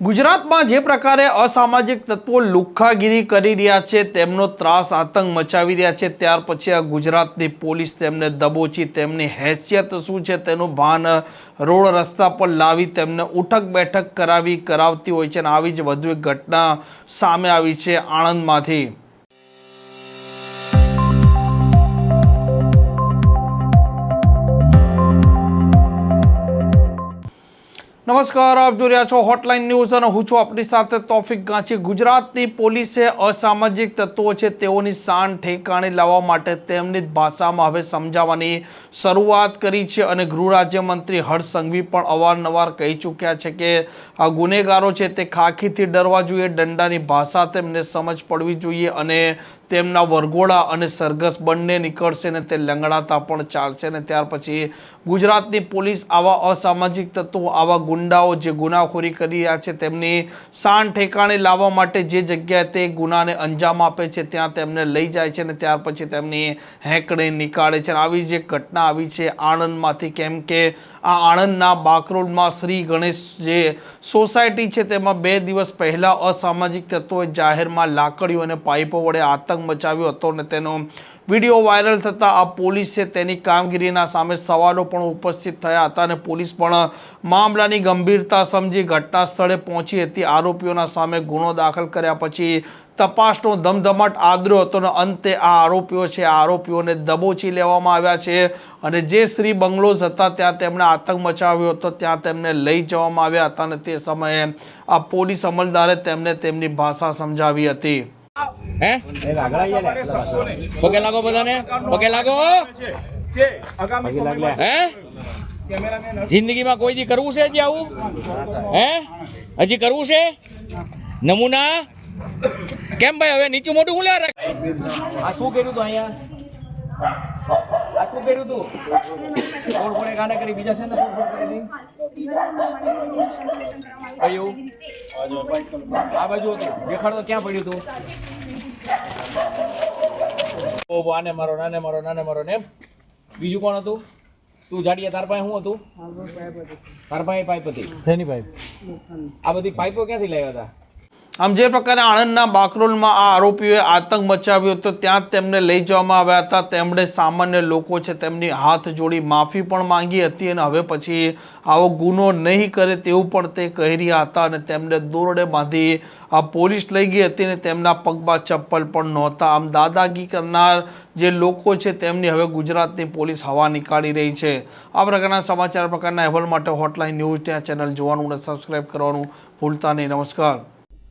ગુજરાતમાં જે પ્રકારે અસામાજિક તત્વો લુખ્ખાગીરી કરી રહ્યા છે, તેમનો ત્રાસ આતંક મચાવી રહ્યા છે, ત્યાર પછી આ ગુજરાતની પોલીસ તેમને દબોચી, તેમની હેસિયત શું છે તેનું ભાન રોડ રસ્તા પર લાવી તેમને ઉઠક બેઠક કરાવી, કરાવતી હોય છે અને આવી જ વધુ એક ઘટના સામે આવી છે આણંદમાંથી. નમસ્કાર, આપ જોઈ રહ્યા છો હોટલાઇન ન્યૂઝ અને હું છું આપણી સાથે તોફિક ગાંચી ગુજરાતની પોલીસે અસામાજિક તત્વો છે તેઓની શાન ઠેકાણે લાવવા માટે તેમની જ ભાષામાં હવે સમજાવવાની શરૂઆત કરી છે અને ગૃહ રાજ્યમંત્રી હર્ષ સંઘવી પણ અવારનવાર કહી ચૂક્યા છે કે આ ગુનેગારો છે તે ખાખીથી ડરવા જોઈએ, દંડાની ભાષા તેમને સમજ પડવી જોઈએ અને તેમના વરઘોડા અને સરઘસ બંને નીકળશે ને તે લંગડાતા પણ ચાલશે ને ત્યાર પછી ગુજરાતની પોલીસ આવા અસામાજિક તત્વો, આવા ગુંડાઓ જે ગુનાખોરી કરી રહ્યા છે, તેમની શાન ઠેકાણે લાવવા માટે જે જગ્યાએ તે ગુનાને અંજામ આપે છે, ત્યાં તેમને લઈ જાય છે અને ત્યાર પછી તેમની હેંકડે નીકાળે છે. આવી જે ઘટના આવી છે આણંદમાંથી, કેમ કે આ આણંદના બાકરોડમાં શ્રી ગણેશ જે સોસાયટી છે, તેમાં બે દિવસ પહેલાં અસામાજિક તત્વોએ જાહેરમાં લાકડીઓ અને પાઇપો વડે આતંક મચાવ્યો હતો અને તેનો વીડિયો વાયરલ થતાં આ પોલીસે તેની કામગીરીના સામે સવાલો પણ ઉપસ્થિત થયા હતા અને પોલીસ પણ મામલાની ગંભીરતા સમજી ઘટના સ્થળે પહોંચી હતી. આરોપીઓના સામે ગુનો દાખલ કર્યા પછી તપાસનો ધમધમાટ આદર્યો હતો અને અંતે આ આરોપીઓ છે, આ આરોપીઓને દબોચી લેવામાં આવ્યા છે અને જે શ્રી બંગલોઝ હતા ત્યાં તેમણે આતંક મચાવ્યો હતો, ત્યાં તેમને લઈ જવામાં આવ્યા હતા અને તે સમયે આ પોલીસ અમલદારે તેમને તેમની ભાષા સમજાવી હતી. હે? પગે લાગો બધાને? પગે લાગો હે? જિંદગીમાં કોઈ દી કરવું છે હજી આવું? હે? હજી કરવું છે? નમૂના? કેમ ભાઈ હવે નીચું મોટું ખુલ્યા રાખ આ શું કર્યું તું અહીંયા? આ શું કર્યું તું? કોણ કોણે ગાના કરી બીજા છે ને કયું આ બાજુ હતું દેખાડો ક્યાં પડ્યું તું? આને મારો નાને મારો નાને મારો ને બીજું કોણ હતું? તું જાડિયા તાર પાસે શું હતું? તાર પાસે પાઇપ હતી. શેની પાઇપ. આ બધી પાઇપો ક્યાંથી લાવ્યા હતા? આમ જે પ્રકારે આણંદના બાકરોલમાં આ આરોપીઓએ આતંક મચાવ્યો હતો, ત્યાં તેમને લઈ જવામાં આવ્યા હતા. તેમણે સામાન્ય લોકો છે તેમની હાથ જોડી માફી પણ માંગી હતી અને હવે પછી આવો ગુનો નહીં કરે તેવું પણ તે કહી રહ્યા હતા અને તેમને દોરડે બાંધી આ પોલીસ લઈ ગઈ હતી અને તેમના પગમાં ચપ્પલ પણ નહોતા. આમ દાદાગી કરનાર જે લોકો છે તેમની હવે ગુજરાતની પોલીસ હવા નીકાળી રહી છે. આ પ્રકારના સમાચાર પ્રકારના અહેવાલ માટે હોટલાઇન ન્યૂઝ ત્યાં ચેનલ જોવાનું અને સબસ્ક્રાઈબ કરવાનું ભૂલતા નહીં. નમસ્કાર.